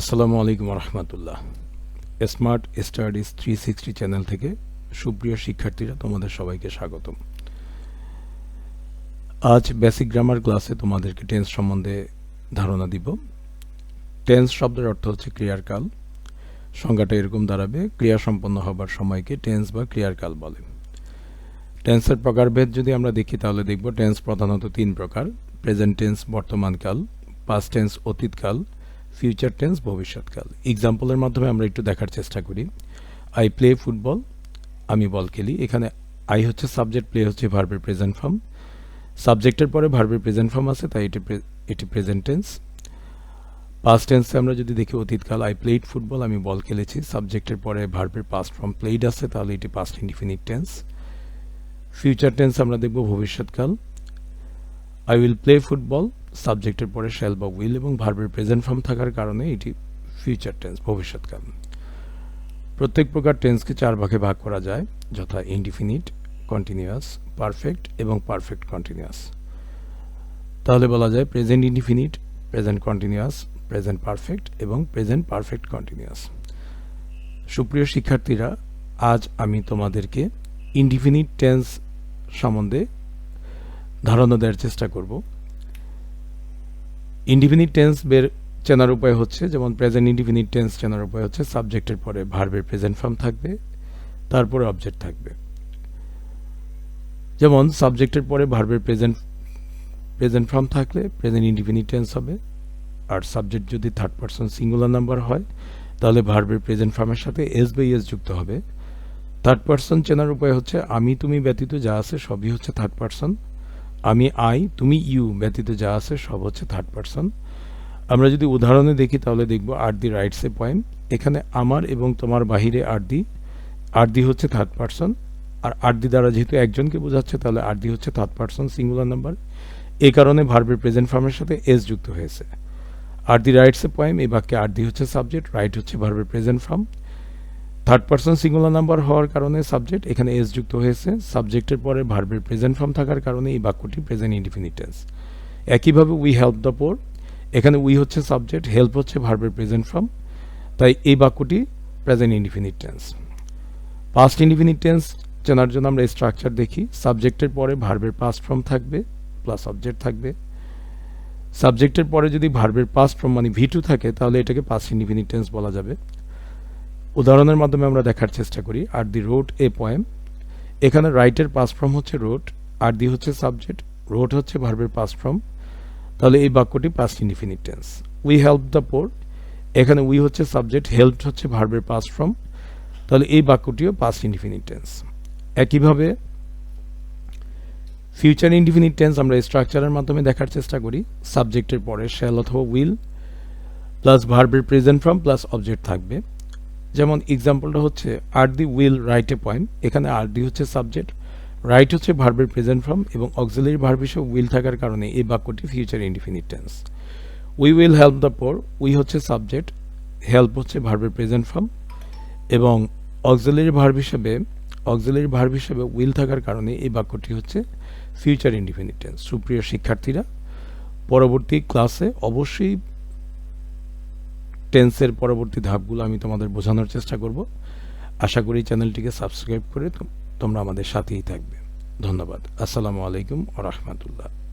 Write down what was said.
আসসালামু আলাইকুম রহমতুল্লাহ smart studies three sixty channel থেকে সুপ্রিয় শিক্ষার্থীরা, তোমাদের সবাইকে স্বাগতম। আজ বেসিক গ্রামার ক্লাসে তোমাদেরকে টেন্স সম্বন্ধে ধারণা দিব। টেন্স শব্দের অর্থ হচ্ছে ক্রিয়ারকাল সংজ্ঞাটা এরকম দাঁড়াবে, ক্রিয়া সম্পন্ন হবার সময়কে টেন্স বা ক্রিয়ারকাল বলে। টেন্সের প্রকারভেদ যদি আমরা দেখি, তাহলে দেখব টেন্স প্রধানত তিন প্রকার প্রেজেন্ট টেন্স বর্তমানকাল পাস্ট টেন্স অতীতকাল ফিউচার টেন্স ভবিষ্যৎকাল। এক্সাম্পলের মাধ্যমে আমরা একটু দেখার চেষ্টা করি। আই প্লে ফুটবল আমি বল খেলি। এখানে আই হচ্ছে সাবজেক্ট প্লে হচ্ছে ভার্বের প্রেজেন্ট ফর্ম সাবজেক্টের পরে ভার্বের প্রেজেন্ট ফর্ম আছে, তাই এটি এটি প্রেজেন্ট টেন্স পাস্ট টেন্সে আমরা যদি দেখি অতীতকাল আই প্লেড ফুটবল আমি বল খেলেছি। সাবজেক্টের পরে ভার্বের পাস্ট ফর্ম প্লেড আছে, তাহলে এটি past indefinite tense future tense আমরা দেখব ভবিষ্যৎকাল। আই উইল প্লে ফুটবল সাবজেক্টের পরে শ্যাল বা উইল এবং ভার্বের প্রেজেন্ট ফর্ম থাকার কারণে এটি ফিউচার টেন্স ভবিষ্যৎকাল প্রত্যেক প্রকার টেন্সকে চার ভাগে ভাগ করা যায়, যথা ইনডিফিনিট কন্টিনিউয়াস পারফেক্ট এবং পারফেক্ট কন্টিনিউয়াস তাহলে বলা যায় present indefinite present continuous present perfect এবং প্রেজেন্ট পারফেক্ট কন্টিনিউয়াস সুপ্রিয় শিক্ষার্থীরা, আজ আমি তোমাদেরকে ইনডিফিনিট টেন্স সম্বন্ধে ধারণা দেওয়ার চেষ্টা করব। ইনডিফিনিট টেন্স বের চেনার উপায় হচ্ছে, যেমন প্রেজেন্ট ইনডিফিনিট টেন্স চেনার উপায় হচ্ছে সাবজেক্টের পরে ভার্বের প্রেজেন্ট ফর্ম থাকবে, তারপরে অবজেক্ট থাকবে। যেমন সাবজেক্টের পরে ভার্বের প্রেজেন্ট প্রেজেন্ট ফর্ম থাকলে প্রেজেন্ট ইনডিফিনিট টেন্স হবে, আর সাবজেক্ট যদি থার্ড পারসন সিঙ্গুলার নাম্বার হয়, তাহলে ভার্বের প্রেজেন্ট ফর্মের সাথে এস বাই এস যুক্ত হবে। থার্ড পারসন চেনার উপায় হচ্ছে, আমি, তুমি ব্যতীত যা আছে সবই হচ্ছে থার্ড পারসন আমি, আই, তুমি, ইউ ব্যতীত যা আছে সব হচ্ছে থার্ড পারসন আমরা যদি উদাহরণে দেখি তাহলে দেখব আর দি রাইটস এ পয়েম এখানে আমার এবং তোমার বাহিরে আর দি আর দি হচ্ছে থার্ড পারসন আর আর দি দ্বারা যেহেতু একজনকে বোঝাচ্ছে, তাহলে আর দি হচ্ছে থার্ড পারসন সিঙ্গুলার নাম্বার এই কারণে ভার্বের প্রেজেন্ট ফর্মের সাথে এস যুক্ত হয়েছে। আর দি রাইটস এ পয়েম এই বাক্যে আর দি হচ্ছে সাবজেক্ট রাইট হচ্ছে ভার্বের present form third person singular number হওয়ার কারণে সাবজেক্ট এখানে এস যুক্ত হয়েছে। সাবজেক্টের পরে ভার্বের প্রেজেন্ট ফর্ম থাকার কারণে এই বাক্যটি প্রেজেন্ট ইনডিফিনিট টেন্স একইভাবে উই হেল্প দ্য পোর এখানে উই হচ্ছে সাবজেক্ট হেল্প হচ্ছে ভার্বের প্রেজেন্ট ফর্ম তাই এই বাক্যটি present indefinite tense past indefinite tense চেনার জন্য আমরা স্ট্রাকচার দেখি। সাবজেক্টের পরে ভার্বের পাস্ট ফর্ম থাকবে প্লাস অবজেক্ট থাকবে। সাবজেক্টের পরে যদি ভার্বের পাস্ট ফর্ম মানে ভি টু থাকে, তাহলে এটাকে পাস্ট ইনডিফিনিট টেন্স বলা যাবে। উদাহরণের মাধ্যমে আমরা দেখার চেষ্টা করি, আর দি রোড এ পয়েম এখানে রাইটের পাস ফর্ম হচ্ছে রোড আর দি হচ্ছে সাবজেক্ট রোড হচ্ছে ভার্বের পাস ফর্ম তাহলে এই বাক্যটি past indefinite tense we help the poor এখানে উই হচ্ছে সাবজেক্ট হেল্প হচ্ছে ভার্বের পাস ফর্ম তাহলে এই বাক্যটিও পাস্ট ইনডিফিনিট টেন্স একইভাবে ফিউচার ইনডিফিনিট টেন্স আমরা স্ট্রাকচারের মাধ্যমে দেখার চেষ্টা করি। সাবজেক্টের পরে শ্যাল অথবা উইল প্লাস ভার্বের প্রেজেন্ট ফর্ম প্লাস অবজেক্ট থাকবে। যেমন এক্সাম্পলটা হচ্ছে আর দি উইল রাইট এ পয়েন্ট এখানে আর দি হচ্ছে সাবজেক্ট রাইট হচ্ছে ভার্বের প্রেজেন্ট ফর্ম এবং অক্সিলারি ভার্ব হিসেবে উইল থাকার কারণে এই বাক্যটি future indefinite tense we will help the poor we হচ্ছে সাবজেক্ট হেল্প হচ্ছে ভার্বের প্রেজেন্ট ফর্ম এবং অক্সিলারি ভার্ব হিসেবে অক্সিলারি ভার্ব হিসেবে উইল থাকার কারণে এই বাক্যটি হচ্ছে ফিউচার ইনডিফিনিট টেন্স সুপ্রিয় শিক্ষার্থীরা, পরবর্তী ক্লাসে অবশ্যই টেন্সের পরবর্তী ধাপগুলো আমি তোমাদের বোঝানোর চেষ্টা করব। আশা করি চ্যানেলটিকে সাবস্ক্রাইব করে তোমরা আমাদের সাথেই থাকবে। ধন্যবাদ। আসসালামু আলাইকুম ও রহমতুল্লাহ।